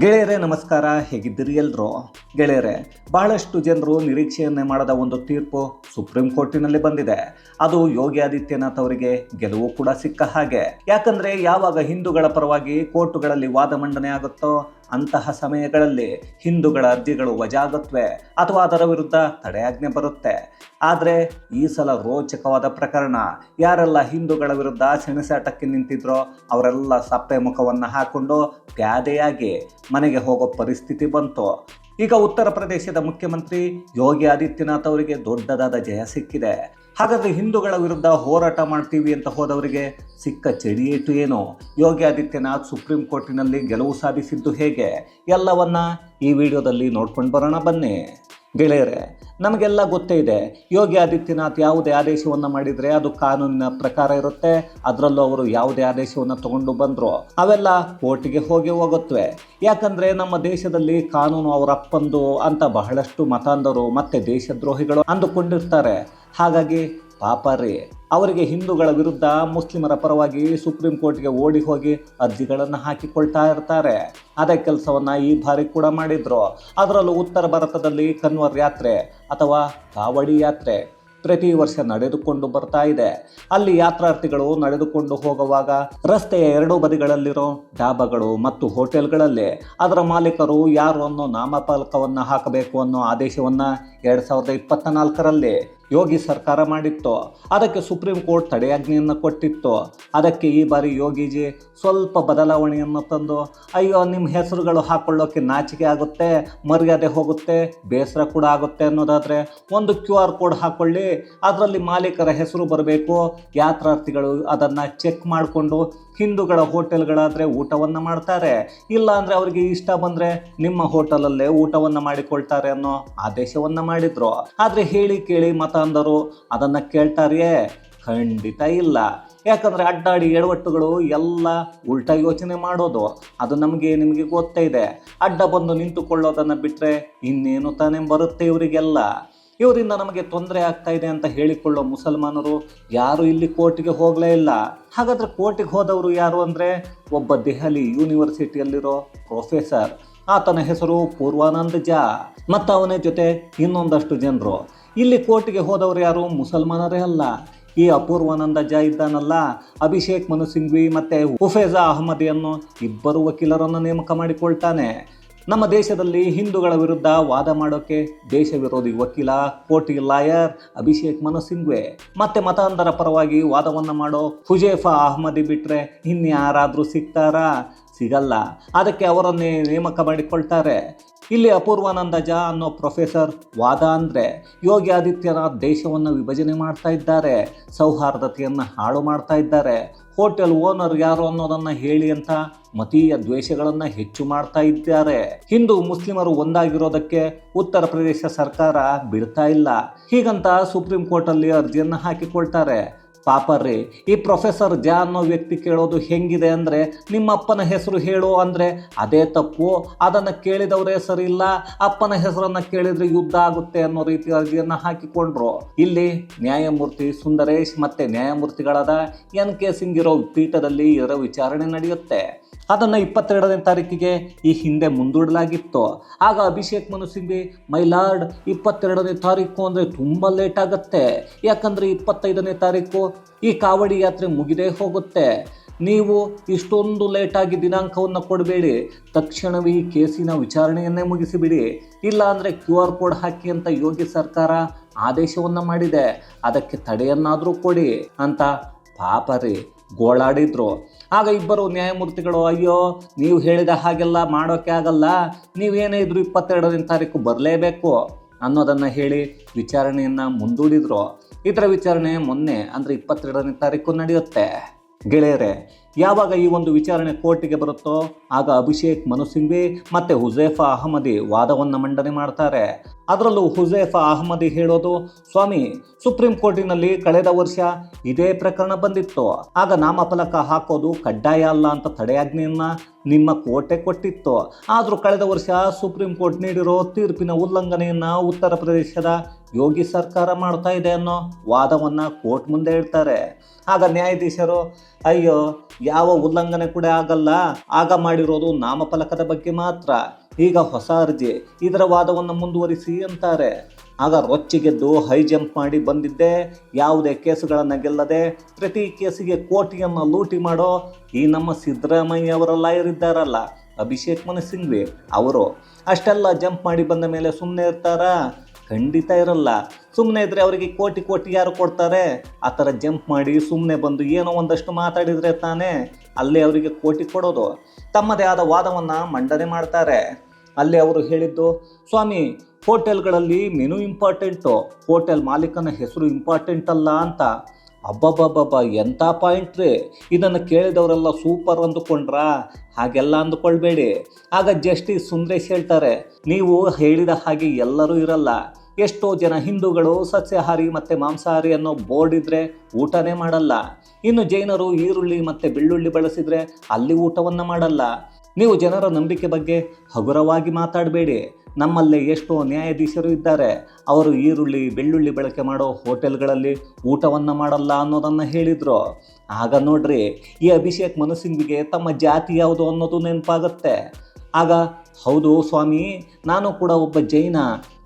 ಗೆಳೆಯರೇ, ನಮಸ್ಕಾರ. ಹೇಗಿದ್ದೀರಿ ಎಲ್ಲರೂ ಗೆಳೆಯರೇ, ಬಹಳಷ್ಟು ಜನರು ನಿರೀಕ್ಷೆಯನ್ನೇ ಮಾಡದ ಒಂದು ತೀರ್ಪು ಸುಪ್ರೀಂ ಕೋರ್ಟಿನಲ್ಲಿ ಬಂದಿದೆ. ಅದು ಯೋಗಿ ಆದಿತ್ಯನಾಥ್ ಅವರಿಗೆ ಗೆಲುವು ಕೂಡ ಸಿಕ್ಕ ಹಾಗೆ. ಯಾಕಂದ್ರೆ ಯಾವಾಗ ಹಿಂದೂಗಳ ಪರವಾಗಿ ಕೋರ್ಟುಗಳಲ್ಲಿ ವಾದ ಮಂಡನೆ ಆಗುತ್ತೋ ಅಂತಹ ಸಮಯಗಳಲ್ಲಿ ಹಿಂದೂಗಳ ಅರ್ಜಿಗಳು ವಜಾಗತ್ವೆ ಅಥವಾ ಅದರ ವಿರುದ್ಧ ತಡೆಯಾಜ್ಞೆ ಬರುತ್ತೆ. ಆದರೆ ಈ ಸಲ ರೋಚಕವಾದ ಪ್ರಕರಣ, ಯಾರೆಲ್ಲ ಹಿಂದೂಗಳ ವಿರುದ್ಧ ಸೆಣಸಾಟಕ್ಕೆ ನಿಂತಿದ್ರೋ ಅವರೆಲ್ಲ ಸಪ್ಪೆ ಮುಖವನ್ನು ಹಾಕೊಂಡು ಪ್ಯಾದೆಯಾಗಿ ಮನೆಗೆ ಹೋಗೋ ಪರಿಸ್ಥಿತಿ ಬಂತು. ಈಗ ಉತ್ತರ ಪ್ರದೇಶದ ಮುಖ್ಯಮಂತ್ರಿ ಯೋಗಿ ಆದಿತ್ಯನಾಥ್ ಅವರಿಗೆ ದೊಡ್ಡದಾದ ಜಯ ಸಿಕ್ಕಿದೆ. ಹಾಗಾದ್ರೆ ಹಿಂದೂಗಳ ವಿರುದ್ಧ ಹೋರಾಟ ಮಾಡ್ತೀವಿ ಅಂತ ಹೋದವರಿಗೆ ಸಿಕ್ಕ ಚಡಿಯೇಟು ಏನು? ಯೋಗಿ ಆದಿತ್ಯನಾಥ್ ಸುಪ್ರೀಂ ಕೋರ್ಟಿನಲ್ಲಿ ಗೆಲುವು ಸಾಧಿಸಿದ್ದು ಹೇಗೆ? ಎಲ್ಲವನ್ನ ಈ ವಿಡಿಯೋದಲ್ಲಿ ನೋಡ್ಕೊಂಡು ಬರೋಣ ಬನ್ನಿ. ಗೆಳೆಯರೆ, ನಮಗೆಲ್ಲ ಗೊತ್ತೇ ಇದೆ, ಯೋಗಿ ಆದಿತ್ಯನಾಥ್ ಯಾವುದೇ ಆದೇಶವನ್ನು ಮಾಡಿದರೆ ಅದು ಕಾನೂನಿನ ಪ್ರಕಾರ ಇರುತ್ತೆ, ಅದರಲ್ಲೂ ಅವರು ಯಾವುದೇ ಆದೇಶವನ್ನು ತಗೊಂಡು ಬಂದರು. ಅವೆಲ್ಲ ಕೋರ್ಟಿಗೆ ಹೋಗಿ ಹೋಗುತ್ತವೆ ಯಾಕಂದರೆ ನಮ್ಮ ದೇಶದಲ್ಲಿ ಕಾನೂನು ಅವರ ಅಪ್ಪಂದು ಅಂತ ಬಹಳಷ್ಟು ಮತಾಂಧರು ಮತ್ತು ದೇಶದ್ರೋಹಿಗಳು ಅಂದುಕೊಂಡಿರ್ತಾರೆ. ಹಾಗಾಗಿ ಪಾಪ ರೀ ಅವರಿಗೆ ಹಿಂದೂಗಳ ವಿರುದ್ಧ ಮುಸ್ಲಿಮರ ಪರವಾಗಿ ಸುಪ್ರೀಂ ಕೋರ್ಟ್ಗೆ ಓಡಿ ಹೋಗಿ ಅರ್ಜಿಗಳನ್ನು ಹಾಕಿಕೊಳ್ತಾ ಇರ್ತಾರೆ. ಅದೇ ಕೆಲಸವನ್ನು ಈ ಬಾರಿ ಕೂಡ ಮಾಡಿದ್ರು. ಅದರಲ್ಲೂ ಉತ್ತರ ಭಾರತದಲ್ಲಿ ಕನ್ವರ್ ಯಾತ್ರೆ ಅಥವಾ ಕಾವಡಿ ಯಾತ್ರೆ ಪ್ರತಿ ವರ್ಷ ನಡೆದುಕೊಂಡು ಬರ್ತಾ ಇದೆ. ಅಲ್ಲಿ ಯಾತ್ರಾರ್ಥಿಗಳು ನಡೆದುಕೊಂಡು ಹೋಗುವಾಗ ರಸ್ತೆಯ ಎರಡೂ ಬದಿಗಳಲ್ಲಿರೋ ಡಾಬಾಗಳು ಮತ್ತು ಹೋಟೆಲ್ಗಳಲ್ಲಿ ಅದರ ಮಾಲೀಕರು ಯಾರು ಅನ್ನೋ ನಾಮಫಲಕವನ್ನು ಹಾಕಬೇಕು ಅನ್ನೋ ಆದೇಶವನ್ನು ಎರಡು ಸಾವಿರದ ಇಪ್ಪತ್ತ ನಾಲ್ಕರಲ್ಲಿ ಯೋಗಿ ಸರ್ಕಾರ ಮಾಡಿತ್ತು, ಅದಕ್ಕೆ ಸುಪ್ರೀಂ ಕೋರ್ಟ್ ತಡೆಯಾಜ್ಞೆಯನ್ನು ಕೊಟ್ಟಿತ್ತು, ಅದಕ್ಕೆ ಈ ಬಾರಿ ಯೋಗಿಜಿ ಸ್ವಲ್ಪ ಬದಲಾವಣೆಯನ್ನು ತಂದು, ಅಯ್ಯೋ ನಿಮ್ಮ ಹೆಸರುಗಳು ಹಾಕೊಳ್ಳೋಕೆ ನಾಚಿಕೆ ಆಗುತ್ತೆ, ಮರ್ಯಾದೆ ಹೋಗುತ್ತೆ, ಬೇಸರ ಕೂಡ ಆಗುತ್ತೆ ಅನ್ನೋದಾದರೆ ಒಂದು ಕ್ಯೂ ಆರ್ ಕೋಡ್ ಹಾಕೊಳ್ಳಿ, ಅದರಲ್ಲಿ ಮಾಲೀಕರ ಹೆಸರು ಬರಬೇಕು, ಯಾತ್ರಾರ್ಥಿಗಳು ಅದನ್ನು ಚೆಕ್ ಮಾಡಿಕೊಂಡು ಹಿಂದೂಗಳ ಹೋಟೆಲ್ಗಳಾದರೆ ಊಟವನ್ನು ಮಾಡ್ತಾರೆ. ಇಲ್ಲ ಅಂದರೆ ಅವರಿಗೆ ಇಷ್ಟ ಬಂದರೆ ನಿಮ್ಮ ಹೋಟೆಲಲ್ಲೇ ಊಟವನ್ನು ಮಾಡಿಕೊಳ್ತಾರೆ ಅನ್ನೋ ಆದೇಶವನ್ನು ಮಾಡಿದರು. ಆದರೆ ಹೇಳಿ ಕೇಳಿ ಮತ ಅಂದರು. ಅದನ್ನು ಕೇಳ್ತಾರೆಯೇ? ಖಂಡಿತ ಇಲ್ಲ. ಯಾಕಂದರೆ ಅಡ್ಡಾಡಿ ಎಡವಟ್ಟುಗಳು ಎಲ್ಲ ಉಲ್ಟಾ ಯೋಚನೆ ಮಾಡೋದು. ಅದು ನಮಗೆ ನಿಮಗೆ ಗೊತ್ತೇ ಇದೆ. ಅಡ್ಡ ಬಂದು ನಿಂತುಕೊಳ್ಳೋದನ್ನು ಬಿಟ್ಟರೆ ಇನ್ನೇನು ತಾನೇ ಬರುತ್ತೆ ಇವರಿಗೆಲ್ಲ? ಇವರಿಂದ ನಮಗೆ ತೊಂದರೆ ಆಗ್ತಾ ಇದೆ ಅಂತ ಹೇಳಿಕೊಳ್ಳೋ ಮುಸಲ್ಮಾನರು ಯಾರು ಇಲ್ಲಿ ಕೋರ್ಟಿಗೆ ಹೋಗಲೇ ಇಲ್ಲ. ಹಾಗಾದರೆ ಕೋರ್ಟಿಗೆ ಹೋದವರು ಯಾರು ಅಂದರೆ ಒಬ್ಬ ದೆಹಲಿ ಯೂನಿವರ್ಸಿಟಿಯಲ್ಲಿರೋ ಪ್ರೊಫೆಸರ್. ಆತನ ಹೆಸರು ಪೂರ್ವಾನಂದ್ ಜಾ. ಮತ್ತು ಅವನ ಜೊತೆ ಇನ್ನೊಂದಷ್ಟು ಜನರು. ಇಲ್ಲಿ ಕೋರ್ಟಿಗೆ ಹೋದವರು ಯಾರು ಮುಸಲ್ಮಾನರೇ ಅಲ್ಲ. ಈ ಅಪೂರ್ವಾನಂದ ಜಾ ಇದ್ದಾನಲ್ಲ. ಅಭಿಷೇಕ್ ಮನು ಸಿಂಘ್ವಿ ಮತ್ತು ಹುಫೇಜಾ ಅಹಮದಿಯನ್ನು ಇಬ್ಬರು ವಕೀಲರನ್ನು ನೇಮಕ ಮಾಡಿಕೊಳ್ತಾನೆ. ನಮ್ಮ ದೇಶದಲ್ಲಿ ಹಿಂದೂಗಳ ವಿರುದ್ಧ ವಾದ ಮಾಡೋಕೆ ದೇಶ ವಿರೋಧಿ ವಕೀಲ ಕೋಟಿ ಲಾಯರ್ ಅಭಿಷೇಕ್ ಮನು ಸಿಂಘ್ವೆ. ಮತ್ತೆ ಮತಾಂಧರ ಪರವಾಗಿ ವಾದವನ್ನು ಮಾಡೋ ಹುಜೇಫಾ ಅಹಮದಿ ಬಿಟ್ರೆ ಇನ್ಯಾರಾದರೂ ಸಿಗ್ತಾರಾ? ಸಿಗಲ್ಲ. ಅದಕ್ಕೆ ಅವರನ್ನೇ ನೇಮಕ ಮಾಡಿಕೊಳ್ತಾರೆ. ಇಲ್ಲಿ ಅಪೂರ್ವಾನಂದಜ ಅನ್ನೋ ಪ್ರೊಫೆಸರ್ ವಾದ ಅಂದರೆ ಯೋಗಿ ಆದಿತ್ಯನಾಥ್ ದೇಶವನ್ನು ವಿಭಜನೆ ಮಾಡ್ತಾ ಇದ್ದಾರೆ, ಸೌಹಾರ್ದತೆಯನ್ನು ಹಾಳು ಮಾಡ್ತಾ ಇದ್ದಾರೆ, ಹೋಟೆಲ್ ಓನರ್ ಯಾರು ಅನ್ನೋದನ್ನು ಹೇಳಿ ಅಂತ ಮತೀಯ ದ್ವೇಷಗಳನ್ನು ಹೆಚ್ಚು ಮಾಡ್ತಾ ಇದ್ದಾರೆ. ಹಿಂದೂ ಮುಸ್ಲಿಮರು ಒಂದಾಗಿರೋದಕ್ಕೆ ಉತ್ತರ ಪ್ರದೇಶ ಸರ್ಕಾರ ಬಿಡ್ತಾ ಇಲ್ಲ. ಹೀಗಂತ ಸುಪ್ರೀಂ ಕೋರ್ಟಲ್ಲಿ ಅರ್ಜಿಯನ್ನು ಹಾಕಿಕೊಳ್ತಾರೆ. ಪಾಪ ರೀ ಈ ಪ್ರೊಫೆಸರ್ ಜಾ ಅನ್ನೋ ವ್ಯಕ್ತಿ ಕೇಳೋದು ಹೆಂಗಿದೆ ಅಂದರೆ ನಿಮ್ಮ ಅಪ್ಪನ ಹೆಸರು ಹೇಳು ಅಂದರೆ, ಅದೇ ತಪ್ಪು. ಅದನ್ನು ಕೇಳಿದವರೇ ಸರಿ ಇಲ್ಲ, ಅಪ್ಪನ ಹೆಸರನ್ನು ಕೇಳಿದರೆ ಯುದ್ಧ ಆಗುತ್ತೆ ಅನ್ನೋ ರೀತಿ ಅರ್ಜಿಯನ್ನು ಹಾಕಿಕೊಂಡ್ರು. ಇಲ್ಲಿ ನ್ಯಾಯಮೂರ್ತಿ ಸುಂದರೇಶ್ ಮತ್ತು ನ್ಯಾಯಮೂರ್ತಿಗಳಾದ ಎನ್ ಕೆ ಸಿಂಗ್ ಇರೋ ಪೀಠದಲ್ಲಿ ಇದರ ವಿಚಾರಣೆ ನಡೆಯುತ್ತೆ. ಅದನ್ನು ಇಪ್ಪತ್ತೆರಡನೇ ತಾರೀಕಿಗೆ ಈ ಹಿಂದೆ ಮುಂದೂಡಲಾಗಿತ್ತು. ಆಗ ಅಭಿಷೇಕ್ ಮನು ಸಿಂಘಿ ಮೈಲಾರ್ಡ್ ಇಪ್ಪತ್ತೆರಡನೇ ತಾರೀಕು ಅಂದರೆ ತುಂಬ ಲೇಟ್ ಆಗುತ್ತೆ. ಯಾಕಂದರೆ ಇಪ್ಪತ್ತೈದನೇ ತಾರೀಕು ಈ ಕಾವಡಿ ಯಾತ್ರೆ ಮುಗಿದೇ ಹೋಗುತ್ತೆ. ನೀವು ಇಷ್ಟೊಂದು ಲೇಟಾಗಿ ದಿನಾಂಕವನ್ನು ಕೊಡಬೇಡಿ. ತಕ್ಷಣವೇ ಈ ಕೇಸಿನ ವಿಚಾರಣೆಯನ್ನೇ ಮುಗಿಸಿಬಿಡಿ. ಇಲ್ಲ ಅಂದರೆ ಕ್ಯೂ ಆರ್ ಕೋಡ್ ಹಾಕಿ ಅಂತ ಯೋಗಿ ಸರ್ಕಾರ ಆದೇಶವನ್ನು ಮಾಡಿದೆ. ಅದಕ್ಕೆ ತಡೆಯನ್ನಾದರೂ ಕೊಡಿ ಅಂತ ಪಾಪ ರೀ ಗೋಳಾಡಿದ್ರು. ಆಗ ಇಬ್ಬರು ನ್ಯಾಯಮೂರ್ತಿಗಳು, ಅಯ್ಯೋ, ನೀವು ಹೇಳಿದ ಹಾಗೆಲ್ಲ ಮಾಡೋಕ್ಕೆ ಆಗಲ್ಲ. ನೀವೇನೇ ಇದ್ರು ಇಪ್ಪತ್ತೆರಡನೇ ತಾರೀಕು ಬರಲೇಬೇಕು. ಅನ್ನೋದನ್ನು ಹೇಳಿ ವಿಚಾರಣೆಯನ್ನು ಮುಂದೂಡಿದ್ರು. ಇದರ ವಿಚಾರಣೆ ಮೊನ್ನೆ, ಅಂದರೆ ಇಪ್ಪತ್ತೆರಡನೇ ತಾರೀಕು ನಡೆಯುತ್ತೆ. ಗೆಳೆಯರೆ, ಯಾವಾಗ ಈ ಒಂದು ವಿಚಾರಣೆ ಕೋರ್ಟಿಗೆ ಬರುತ್ತೋ, ಆಗ ಅಭಿಷೇಕ್ ಮನು ಸಿಂಘ್ವಿ ಮತ್ತು ಹುಜೇಫಾ ಅಹಮದಿ ವಾದವನ್ನು ಮಂಡನೆ ಮಾಡ್ತಾರೆ. ಅದರಲ್ಲೂ ಹುಜೇಫಾ ಅಹಮದಿ ಹೇಳೋದು, ಸ್ವಾಮಿ, ಸುಪ್ರೀಂ ಕೋರ್ಟಿನಲ್ಲಿ ಕಳೆದ ವರ್ಷ ಇದೇ ಪ್ರಕರಣ ಬಂದಿತ್ತು. ಆಗ ನಾಮಫಲಕ ಹಾಕೋದು ಕಡ್ಡಾಯ ಅಲ್ಲ ಅಂತ ತಡೆಯಾಜ್ಞೆಯನ್ನು ನಿಮ್ಮ ಕೋರ್ಟೆ ಕೊಟ್ಟಿತ್ತು. ಆದರೂ ಕಳೆದ ವರ್ಷ ಸುಪ್ರೀಂ ಕೋರ್ಟ್ ನೀಡಿರೋ ತೀರ್ಪಿನ ಉಲ್ಲಂಘನೆಯನ್ನು ಉತ್ತರ ಪ್ರದೇಶದ ಯೋಗಿ ಸರ್ಕಾರ ಮಾಡ್ತಾ ಇದೆ ಅನ್ನೋ ವಾದವನ್ನು ಕೋರ್ಟ್ ಮುಂದೆ ಇಡ್ತಾರೆ ಆಗ ನ್ಯಾಯಾಧೀಶರು, ಅಯ್ಯೋ, ಯಾವ ಉಲ್ಲಂಘನೆ ಕೂಡ ಆಗಲ್ಲ. ಆಗ ಮಾಡಿರೋದು ನಾಮಫಲಕದ ಬಗ್ಗೆ ಮಾತ್ರ. ಈಗ ಹೊಸ ಅರ್ಜಿ, ಇದರ ವಾದವನ್ನು ಮುಂದುವರಿಸಿ ಅಂತಾರೆ. ಆಗ ರೊಚ್ಚಿಗೆದ್ದು ಹೈ ಜಂಪ್ ಮಾಡಿ ಬಂದಿದ್ದೆ. ಯಾವುದೇ ಕೇಸುಗಳನ್ನು ಗೆಲ್ಲದೆ ಪ್ರತಿ ಕೇಸಿಗೆ ಕೋಟಿಯನ್ನು ಲೂಟಿ ಮಾಡೋ ಈ ನಮ್ಮ ಸಿದ್ದರಾಮಯ್ಯ ಅವರ ಲಾಯರ್ ಇದ್ದಾರಲ್ಲ, ಅಭಿಷೇಕ್ ಮನು ಅವರು ಅಷ್ಟೆಲ್ಲ ಜಂಪ್ ಮಾಡಿ ಬಂದ ಮೇಲೆ ಸುಮ್ಮನೆ ಇರ್ತಾರಾ? ಖಂಡಿತ ಇರಲ್ಲ. ಸುಮ್ಮನೆ ಇದ್ರೆ ಅವರಿಗೆ ಕೋಟಿ ಕೋಟಿ ಯಾರು ಕೊಡ್ತಾರೆ? ಆ ಥರ ಜಂಪ್ ಮಾಡಿ ಸುಮ್ಮನೆ ಬಂದು ಏನೋ ಒಂದಷ್ಟು ಮಾತಾಡಿದರೆ ತಾನೇ ಅಲ್ಲೇ ಅವರಿಗೆ ಕೋಟಿ ಕೊಡೋದು. ತಮ್ಮದೇ ಆದ ವಾದವನ್ನು ಮಂಡನೆ ಮಾಡ್ತಾರೆ. ಅಲ್ಲಿ ಅವರು ಹೇಳಿದ್ದು, ಸ್ವಾಮಿ, ಹೋಟೆಲ್ಗಳಲ್ಲಿ ಮೆನು ಇಂಪಾರ್ಟೆಂಟು. ಹೋಟೆಲ್ ಮಾಲೀಕನ ಹೆಸರು ಇಂಪಾರ್ಟೆಂಟ್ ಅಲ್ಲ ಅಂತ. ಅಬ್ಬಬ್ಬಬ್ಬಬ್ಬ ಎಂಥ ಪಾಯಿಂಟ್ ರೀ ಇದನ್ನು ಕೇಳಿದವರೆಲ್ಲ ಸೂಪರ್ ಅಂದುಕೊಂಡ್ರಾ? ಹಾಗೆಲ್ಲ ಅಂದುಕೊಳ್ಬೇಡಿ. ಆಗ ಜಸ್ಟಿಸ್ ಸುಂದರೇಶ್ ಹೇಳ್ತಾರೆ, ನೀವು ಹೇಳಿದ ಹಾಗೆ ಎಲ್ಲರೂ ಇರಲ್ಲ. ಎಷ್ಟೋ ಜನ ಹಿಂದೂಗಳು ಸಸ್ಯಾಹಾರಿ ಮತ್ತು ಮಾಂಸಾಹಾರಿ ಅನ್ನೋ ಬೋರ್ಡ್ ಇದ್ದರೆ ಊಟನೇ ಮಾಡಲ್ಲ. ಇನ್ನು ಜೈನರು ಈರುಳ್ಳಿ ಮತ್ತು ಬೆಳ್ಳುಳ್ಳಿ ಬಳಸಿದರೆ ಅಲ್ಲಿ ಊಟವನ್ನು ಮಾಡಲ್ಲ. ನೀವು ಜನರ ನಂಬಿಕೆ ಬಗ್ಗೆ ಹಗುರವಾಗಿ ಮಾತಾಡಬೇಡಿ. ನಮ್ಮಲ್ಲೇ ಎಷ್ಟೋ ನ್ಯಾಯಾಧೀಶರು ಇದ್ದಾರೆ. ಅವರು ಈರುಳ್ಳಿ, ಬೆಳ್ಳುಳ್ಳಿ ಬಳಕೆ ಮಾಡೋ ಹೋಟೆಲ್ಗಳಲ್ಲಿ ಊಟವನ್ನು ಮಾಡಲ್ಲ ಅನ್ನೋದನ್ನು ಹೇಳಿದರು. ಆಗ ನೋಡ್ರಿ, ಈ ಅಭಿಷೇಕ್ ಮನು ಸಿಂಗ್ವಿಗೆ ತಮ್ಮ ಜಾತಿ ಯಾವುದು ಅನ್ನೋದು ನೆನಪಾಗುತ್ತೆ. ಆಗ ಹೌದು ಸ್ವಾಮಿ, ನಾನು ಕೂಡ ಒಬ್ಬ ಜೈನ.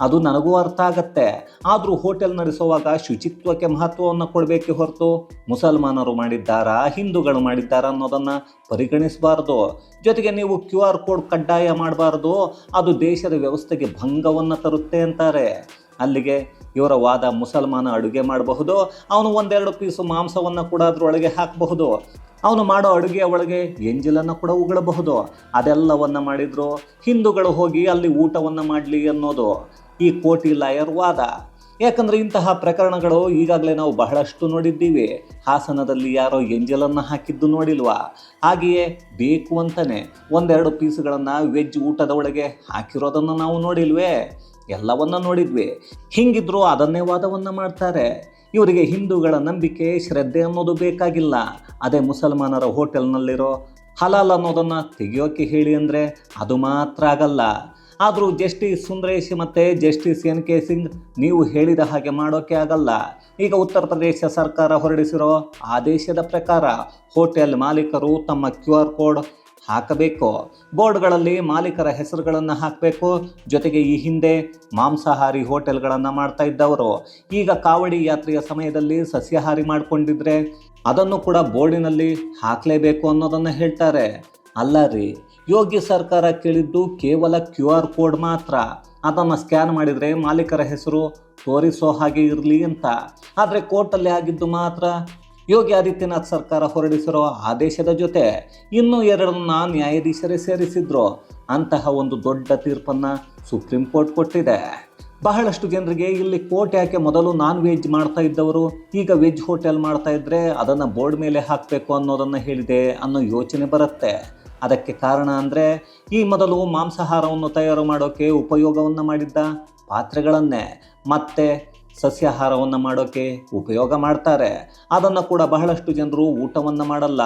ಅದು ನನಗೂ ಅರ್ಥ ಆಗತ್ತೆ. ಆದರೂ ಹೋಟೆಲ್ ನಡೆಸುವಾಗ ಶುಚಿತ್ವಕ್ಕೆ ಮಹತ್ವವನ್ನು ಕೊಡಬೇಕೆ ಹೊರತು ಮುಸಲ್ಮಾನರು ಮಾಡಿದ್ದಾರಾ, ಹಿಂದೂಗಳು ಮಾಡಿದ್ದಾರಾ ಅನ್ನೋದನ್ನು ಪರಿಗಣಿಸಬಾರ್ದು. ಜೊತೆಗೆ ನೀವು ಕ್ಯೂ ಆರ್ ಕೋಡ್ ಕಡ್ಡಾಯ ಮಾಡಬಾರ್ದು. ಅದು ದೇಶದ ವ್ಯವಸ್ಥೆಗೆ ಭಂಗವನ್ನು ತರುತ್ತೆ ಅಂತಾರೆ. ಅಲ್ಲಿಗೆ ಇವರ ವಾದ ಮುಸಲ್ಮಾನ ಅಡುಗೆ ಮಾಡಬಹುದು. ಅವನು ಒಂದೆರಡು ಪೀಸು ಮಾಂಸವನ್ನು ಕೂಡ ಅದರೊಳಗೆ ಹಾಕಬಹುದು. ಅವನು ಮಾಡೋ ಅಡುಗೆಯ ಒಳಗೆ ಎಂಜಲನ್ನು ಕೂಡ ಉಗಳಬಹುದು. ಅದೆಲ್ಲವನ್ನು ಮಾಡಿದ್ರು. ಹಿಂದೂಗಳು ಹೋಗಿ ಅಲ್ಲಿ ಊಟವನ್ನು ಮಾಡಲಿ ಅನ್ನೋದು ಈ ಕೋಟಿ ಲಾಯರ್ ವಾದ. ಯಾಕಂದರೆ ಇಂತಹ ಪ್ರಕರಣಗಳು ಈಗಾಗಲೇ ನಾವು ಬಹಳಷ್ಟು ನೋಡಿದ್ದೀವಿ. ಹಾಸನದಲ್ಲಿ ಯಾರೋ ಎಂಜಲನ್ನು ಹಾಕಿದ್ದು ನೋಡಿಲ್ವಾ? ಹಾಗೆಯೇ ಬೇಕು ಅಂತಲೇ ಒಂದೆರಡು ಪೀಸ್ಗಳನ್ನು ವೆಜ್ ಊಟದ ಒಳಗೆ ಹಾಕಿರೋದನ್ನು ನಾವು ನೋಡಿಲ್ವೇ? ಎಲ್ಲವನ್ನ ನೋಡಿದ್ವಿ. ಹಿಂಗಿದ್ರು ಅದನ್ನೇ ವಾದವನ್ನು ಮಾಡ್ತಾರೆ. ಇವರಿಗೆ ಹಿಂದೂಗಳ ನಂಬಿಕೆ, ಶ್ರದ್ಧೆ ಅನ್ನೋದು ಬೇಕಾಗಿಲ್ಲ. ಅದೇ ಮುಸಲ್ಮಾನರ ಹೋಟೆಲ್ನಲ್ಲಿರೋ ಹಲಾಲ್ ಅನ್ನೋದನ್ನು ತೆಗೆಯೋಕೆ ಹೇಳಿ ಅಂದರೆ ಅದು ಮಾತ್ರ ಆಗಲ್ಲ. ಆದರೂ ಜಸ್ಟಿಸ್ ಸುಂದರೇಶ್ ಮತ್ತು ಜಸ್ಟಿಸ್ ಎನ್ ಕೆ ಸಿಂಗ್ ನೀವು ಹೇಳಿದ ಹಾಗೆ ಮಾಡೋಕೆ ಆಗಲ್ಲ. ಈಗ ಉತ್ತರ ಪ್ರದೇಶ ಸರ್ಕಾರ ಹೊರಡಿಸಿರೋ ಆದೇಶದ ಪ್ರಕಾರ ಹೋಟೆಲ್ ಮಾಲೀಕರು ತಮ್ಮ ಕ್ಯೂ ಆರ್ ಕೋಡ್ ಹಾಕಬೇಕು. ಬೋರ್ಡ್ಗಳಲ್ಲಿ ಮಾಲೀಕರ ಹೆಸರುಗಳನ್ನು ಹಾಕಬೇಕು. ಜೊತೆಗೆ ಈ ಹಿಂದೆ ಮಾಂಸಾಹಾರಿ ಹೋಟೆಲ್ಗಳನ್ನು ಮಾಡ್ತಾ ಇದ್ದವರು. ಈಗ ಕಾವಡಿ ಯಾತ್ರೆಯ ಸಮಯದಲ್ಲಿ ಸಸ್ಯಾಹಾರಿ ಮಾಡಿಕೊಂಡಿದ್ರೆ ಅದನ್ನು ಕೂಡ ಬೋರ್ಡಿನಲ್ಲಿ ಹಾಕಲೇಬೇಕು ಅನ್ನೋದನ್ನು ಹೇಳ್ತಾರೆ. ಅಲ್ಲ ರೀ ಯೋಗಿ ಸರ್ಕಾರ ಕೇಳಿದ್ದು ಕೇವಲ ಕ್ಯೂ ಆರ್ ಕೋಡ್ ಮಾತ್ರ. ಅದನ್ನು ಸ್ಕ್ಯಾನ್ ಮಾಡಿದರೆ ಮಾಲೀಕರ ಹೆಸರು ತೋರಿಸೋ ಹಾಗೆ ಇರಲಿ ಅಂತ. ಆದರೆ ಕೋರ್ಟಲ್ಲಿ ಆಗಿದ್ದು ಮಾತ್ರ ಯೋಗಿ ಆದಿತ್ಯನಾಥ್ ಸರ್ಕಾರ ಹೊರಡಿಸಿರುವ ಆದೇಶದ ಜೊತೆ ಇನ್ನೂ ಎರಡನ್ನ ನ್ಯಾಯಾಧೀಶರೇ ಸೇರಿಸಿದ್ರು. ಅಂತಹ ಒಂದು ದೊಡ್ಡ ತೀರ್ಪನ್ನು ಸುಪ್ರೀಂ ಕೋರ್ಟ್ ಕೊಟ್ಟಿದೆ. ಬಹಳಷ್ಟು ಜನರಿಗೆ ಇಲ್ಲಿ ಕೋರ್ಟ್ ಯಾಕೆ ಮೊದಲು ನಾನ್ ವೆಜ್ ಮಾಡ್ತಾ ಇದ್ದವರು? ಈಗ ವೆಜ್ ಹೋಟೆಲ್ ಮಾಡ್ತಾ ಇದ್ರೆ ಅದನ್ನು ಬೋರ್ಡ್ ಮೇಲೆ ಹಾಕಬೇಕು ಅನ್ನೋದನ್ನು ಹೇಳಿದೆ ಅನ್ನೋ ಯೋಚನೆ ಬರುತ್ತೆ. ಅದಕ್ಕೆ ಕಾರಣ ಅಂದರೆ ಈ ಮೊದಲು ಮಾಂಸಾಹಾರವನ್ನು ತಯಾರು ಮಾಡೋಕ್ಕೆ ಉಪಯೋಗವನ್ನು ಮಾಡಿದ್ದ ಪಾತ್ರೆಗಳನ್ನೇ. ಮತ್ತೆ ಸಸ್ಯಾಹಾರವನ್ನು ಮಾಡೋಕ್ಕೆ ಉಪಯೋಗ ಮಾಡ್ತಾರೆ. ಅದನ್ನು ಕೂಡ ಬಹಳಷ್ಟು ಜನರು ಊಟವನ್ನು ಮಾಡಲ್ಲ.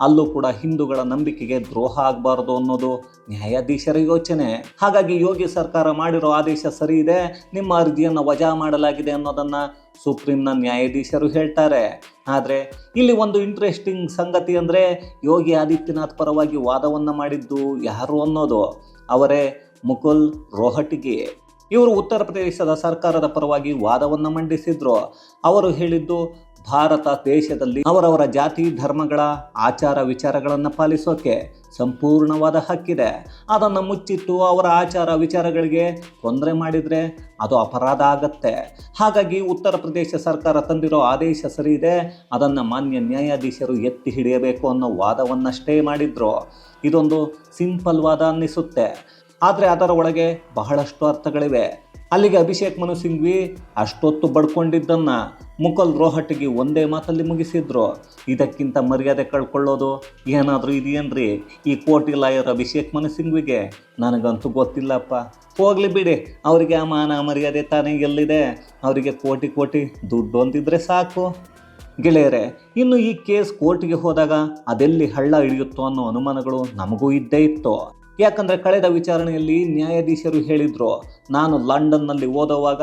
ಅಲ್ಲೂ ಕೂಡ ಹಿಂದೂಗಳ ನಂಬಿಕೆಗೆ ದ್ರೋಹ ಆಗಬಾರ್ದು ಅನ್ನೋದು ನ್ಯಾಯಾಧೀಶರ ಯೋಚನೆ. ಹಾಗಾಗಿ ಯೋಗಿ ಸರ್ಕಾರ ಮಾಡಿರೋ ಆದೇಶ ಸರಿ ಇದೆ. ನಿಮ್ಮ ಅರ್ಜಿಯನ್ನು ವಜಾ ಮಾಡಲಾಗಿದೆ ಅನ್ನೋದನ್ನು ಸುಪ್ರೀಂನ ನ್ಯಾಯಾಧೀಶರು ಹೇಳ್ತಾರೆ. ಆದರೆ ಇಲ್ಲಿ ಒಂದು ಇಂಟ್ರೆಸ್ಟಿಂಗ್ ಸಂಗತಿ ಅಂದರೆ ಯೋಗಿ ಆದಿತ್ಯನಾಥ್ ಪರವಾಗಿ ವಾದವನ್ನು ಮಾಡಿದ್ದು ಯಾರು ಅನ್ನೋದು. ಅವರೇ ಮುಕುಲ್ ರೋಹಟಿಗೆ. ಇವರು ಉತ್ತರ ಪ್ರದೇಶದ ಸರ್ಕಾರದ ಪರವಾಗಿ ವಾದವನ್ನು ಮಂಡಿಸಿದ್ರು. ಅವರು ಹೇಳಿದ್ದು, ಭಾರತ ದೇಶದಲ್ಲಿ ಅವರವರ ಜಾತಿ, ಧರ್ಮಗಳ ಆಚಾರ ವಿಚಾರಗಳನ್ನು ಪಾಲಿಸೋಕೆ ಸಂಪೂರ್ಣವಾದ ಹಕ್ಕಿದೆ. ಅದನ್ನು ಮುಚ್ಚಿಟ್ಟು ಅವರ ಆಚಾರ ವಿಚಾರಗಳಿಗೆ ತೊಂದರೆ ಮಾಡಿದರೆ ಅದು ಅಪರಾಧ ಆಗತ್ತೆ. ಹಾಗಾಗಿ ಉತ್ತರ ಪ್ರದೇಶ ಸರ್ಕಾರ ತಂದಿರೋ ಆದೇಶ ಸರಿ ಇದೆ. ಅದನ್ನು ಮಾನ್ಯ ನ್ಯಾಯಾಧೀಶರು ಎತ್ತಿ ಹಿಡಿಯಬೇಕು ಅನ್ನೋ ವಾದವನ್ನಷ್ಟೇ ಮಾಡಿದ್ರು. ಇದೊಂದು ಸಿಂಪಲ್ ವಾದ ಅನ್ನಿಸುತ್ತೆ. ಆದರೆ ಅದರ ಒಳಗೆ ಬಹಳಷ್ಟು ಅರ್ಥಗಳಿವೆ. ಅಲ್ಲಿಗೆ ಅಭಿಷೇಕ್ ಮನು ಸಿಂಘ್ವಿ ಅಷ್ಟೊತ್ತು ಬಡ್ಕೊಂಡಿದ್ದನ್ನು ಮುಕುಲ್ ರೋಹಟಿಗೆ ಒಂದೇ ಮಾತಲ್ಲಿ ಮುಗಿಸಿದ್ರು. ಇದಕ್ಕಿಂತ ಮರ್ಯಾದೆ ಕಳ್ಕೊಳ್ಳೋದು ಏನಾದರೂ ಇದೆಯೇನ್ರಿ? ಈ ಕೋಟಿ ಲಾಯರ್ ಅಭಿಷೇಕ್ ಮನು ಸಿಂಘ್ವಿಗೆ? ನನಗಂತೂ ಗೊತ್ತಿಲ್ಲಪ್ಪ. ಹೋಗಲಿ ಬಿಡಿ, ಅವರಿಗೆ ಆ ಮಾನ ಮರ್ಯಾದೆ ತಾನೇ ಎಲ್ಲಿದೆ? ಅವರಿಗೆ ಕೋಟಿ ಕೋಟಿ ದುಡ್ಡು ಅಂತಿದ್ರೆ ಸಾಕು. ಗೆಳೆಯರೆ, ಇನ್ನು ಈ ಕೇಸ್ ಕೋರ್ಟ್ಗೆ ಹೋದಾಗ ಅದೆಲ್ಲಿ ಹಳ್ಳ ಹಿಡಿಯುತ್ತೋ ಅನ್ನೋ ಅನುಮಾನಗಳು ನಮಗೂ ಇದ್ದೇ ಇತ್ತು. ಯಾಕಂದ್ರೆ ಕಳೆದ ವಿಚಾರಣೆಯಲ್ಲಿ ನ್ಯಾಯಾಧೀಶರು ಹೇಳಿದ್ರು, ನಾನು ಲಂಡನ್ನಲ್ಲಿ ಓದುವಾಗ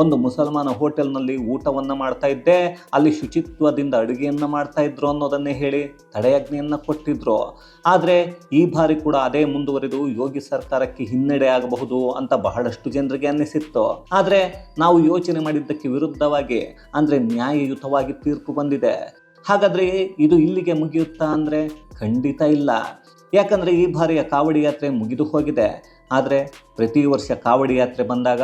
ಒಂದು ಮುಸಲ್ಮಾನ ಹೋಟೆಲ್ನಲ್ಲಿ ಊಟವನ್ನು ಮಾಡ್ತಾ ಇದ್ದೆ, ಅಲ್ಲಿ ಶುಚಿತ್ವದಿಂದ ಅಡುಗೆಯನ್ನು ಮಾಡ್ತಾ ಇದ್ರು ಅನ್ನೋದನ್ನೇ ಹೇಳಿ ತಡೆಯಾಜ್ಞೆಯನ್ನು ಕೊಟ್ಟಿದ್ರು. ಆದರೆ ಈ ಬಾರಿ ಕೂಡ ಅದೇ ಮುಂದುವರಿದು ಯೋಗಿ ಸರ್ಕಾರಕ್ಕೆ ಹಿನ್ನಡೆ ಆಗಬಹುದು ಅಂತ ಬಹಳಷ್ಟು ಜನರಿಗೆ ಅನ್ನಿಸಿತ್ತು. ಆದರೆ ನಾವು ಯೋಚನೆ ಮಾಡಿದ್ದಕ್ಕೆ ವಿರುದ್ಧವಾಗಿ, ಅಂದರೆ ನ್ಯಾಯಯುತವಾಗಿ ತೀರ್ಪು ಬಂದಿದೆ. ಹಾಗಾದರೆ ಇದು ಇಲ್ಲಿಗೆ ಮುಗಿಯುತ್ತಾ ಅಂದರೆ ಖಂಡಿತ ಇಲ್ಲ. ಯಾಕಂದರೆ ಈ ಬಾರಿಯ ಕಾವಡಿ ಯಾತ್ರೆ ಮುಗಿದು ಹೋಗಿದೆ. ಆದರೆ ಪ್ರತಿ ವರ್ಷ ಕಾವಡಿ ಯಾತ್ರೆ ಬಂದಾಗ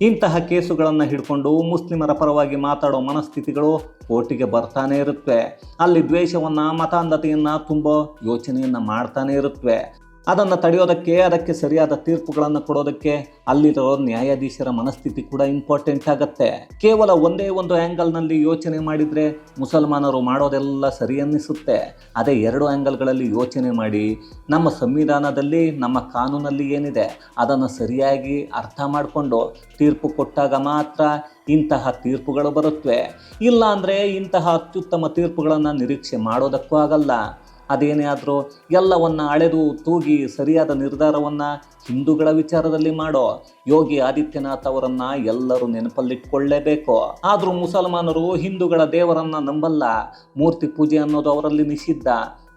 ಇಂತಹ ಕೇಸುಗಳನ್ನು ಹಿಡ್ಕೊಂಡು ಮುಸ್ಲಿಮರ ಪರವಾಗಿ ಮಾತಾಡೋ ಮನಸ್ಥಿತಿಗಳು ಕೋರ್ಟಿಗೆ ಬರ್ತಾನೆ ಇರುತ್ತವೆ ಅಲ್ಲಿ ದ್ವೇಷವನ್ನು, ಮತಾಂಧತೆಯನ್ನು, ತುಂಬ ಯೋಚನೆಯನ್ನು ಮಾಡ್ತಾನೆ ಇರುತ್ತವೆ ಅದನ್ನು ತಡೆಯೋದಕ್ಕೆ, ಅದಕ್ಕೆ ಸರಿಯಾದ ತೀರ್ಪುಗಳನ್ನು ಕೊಡೋದಕ್ಕೆ ಅಲ್ಲಿರೋ ನ್ಯಾಯಾಧೀಶರ ಮನಸ್ಥಿತಿ ಕೂಡ ಇಂಪಾರ್ಟೆಂಟ್ ಆಗತ್ತೆ. ಕೇವಲ ಒಂದೇ ಒಂದು ಆ್ಯಂಗಲ್ನಲ್ಲಿ ಯೋಚನೆ ಮಾಡಿದರೆ ಮುಸಲ್ಮಾನರು ಮಾಡೋದೆಲ್ಲ ಸರಿ ಅನ್ನಿಸುತ್ತೆ. ಅದೇ ಎರಡು ಆ್ಯಂಗಲ್ಗಳಲ್ಲಿ ಯೋಚನೆ ಮಾಡಿ ನಮ್ಮ ಸಂವಿಧಾನದಲ್ಲಿ, ನಮ್ಮ ಕಾನೂನಲ್ಲಿ ಏನಿದೆ, ಅದನ್ನು ಸರಿಯಾಗಿ ಅರ್ಥ ಮಾಡಿಕೊಂಡು ತೀರ್ಪು ಕೊಟ್ಟಾಗ ಮಾತ್ರ ಇಂತಹ ತೀರ್ಪುಗಳು ಬರುತ್ತವೆ ಇಲ್ಲಾಂದರೆ ಇಂತಹ ಅತ್ಯುತ್ತಮ ತೀರ್ಪುಗಳನ್ನು ನಿರೀಕ್ಷೆ ಮಾಡೋದಕ್ಕೂ ಆಗಲ್ಲ. ಅದೇನೇ ಆದರೂ ಎಲ್ಲವನ್ನ ಅಳೆದು ತೂಗಿ ಸರಿಯಾದ ನಿರ್ಧಾರವನ್ನು ಹಿಂದೂಗಳ ವಿಚಾರದಲ್ಲಿ ಮಾಡೋ ಯೋಗಿ ಆದಿತ್ಯನಾಥ್ ಅವರನ್ನು ಎಲ್ಲರೂ ನೆನಪಲ್ಲಿಟ್ಕೊಳ್ಳೇಬೇಕು. ಆದರೂ ಮುಸಲ್ಮಾನರು ಹಿಂದೂಗಳ ದೇವರನ್ನು ನಂಬಲ್ಲ. ಮೂರ್ತಿ ಪೂಜೆ ಅನ್ನೋದು ಅವರಲ್ಲಿ ನಿಷಿದ್ಧ.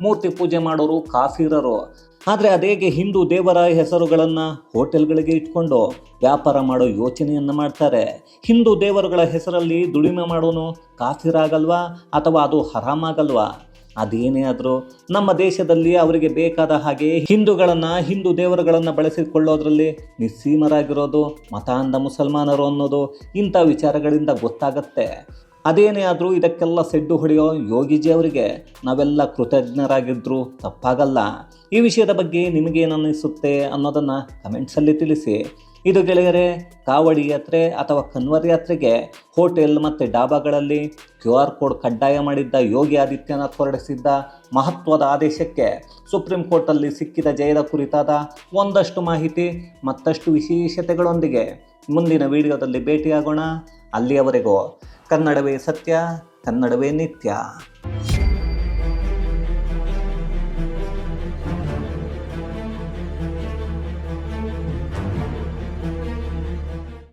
ಮೂರ್ತಿ ಪೂಜೆ ಮಾಡೋರು ಕಾಫಿರರು. ಆದರೆ ಅದೇಗೆ ಹಿಂದೂ ದೇವರ ಹೆಸರುಗಳನ್ನು ಹೋಟೆಲ್ಗಳಿಗೆ ಇಟ್ಕೊಂಡು ವ್ಯಾಪಾರ ಮಾಡೋ ಯೋಚನೆಯನ್ನು ಮಾಡ್ತಾರೆ. ಹಿಂದೂ ದೇವರುಗಳ ಹೆಸರಲ್ಲಿ ದುಡಿಮೆ ಮಾಡೋನು ಕಾಫಿರಾಗಲ್ವಾ ಅಥವಾ ಅದು ಹರಾಮಾಗಲ್ವಾ? ಅದೇನೇ ಆದರೂ ನಮ್ಮ ದೇಶದಲ್ಲಿ ಅವರಿಗೆ ಬೇಕಾದ ಹಾಗೆ ಹಿಂದೂಗಳನ್ನು, ಹಿಂದೂ ದೇವರುಗಳನ್ನು ಬಳಸಿಕೊಳ್ಳೋದ್ರಲ್ಲಿ ನಿಸ್ಸೀಮರಾಗಿರೋದು, ಮತಾಂಧ ಮುಸಲ್ಮಾನರು ಅನ್ನೋದು ಇಂಥ ವಿಚಾರಗಳಿಂದ ಗೊತ್ತಾಗತ್ತೆ. ಅದೇನೇ ಆದರೂ ಇದಕ್ಕೆಲ್ಲ ಸೆಡ್ಡು ಹೊಡೆಯೋ ಯೋಗಿಜಿ ಅವರಿಗೆ ನಾವೆಲ್ಲ ಕೃತಜ್ಞರಾಗಿದ್ದರೂ ತಪ್ಪಾಗಲ್ಲ. ಈ ವಿಷಯದ ಬಗ್ಗೆ ನಿಮಗೇನನ್ನಿಸುತ್ತೆ ಅನ್ನೋದನ್ನು ಕಮೆಂಟ್ಸಲ್ಲಿ ತಿಳಿಸಿ. ಇದು ಗೆಳೆಯರೆ, ಕಾವಡಿ ಯಾತ್ರೆ ಅಥವಾ ಕನ್ವರ್ ಯಾತ್ರೆಗೆ ಹೋಟೆಲ್ ಮತ್ತು ಡಾಬಾಗಳಲ್ಲಿ ಕ್ಯೂ ಆರ್ ಕೋಡ್ ಕಡ್ಡಾಯ ಮಾಡಿದ್ದ ಯೋಗಿ ಆದಿತ್ಯನಾಥ್ ಹೊರಡಿಸಿದ್ದ ಮಹತ್ವದ ಆದೇಶಕ್ಕೆ ಸುಪ್ರೀಂ ಕೋರ್ಟಲ್ಲಿ ಸಿಕ್ಕಿದ ಜಯದ ಕುರಿತಾದ ಒಂದಷ್ಟು ಮಾಹಿತಿ, ಮತ್ತಷ್ಟು ವಿಶೇಷತೆಗಳೊಂದಿಗೆ ಮುಂದಿನ ವಿಡಿಯೋದಲ್ಲಿ ಭೇಟಿಯಾಗೋಣ. ಅಲ್ಲಿಯವರೆಗೂ ಕನ್ನಡವೇ ಸತ್ಯ, ಕನ್ನಡವೇ ನಿತ್ಯ.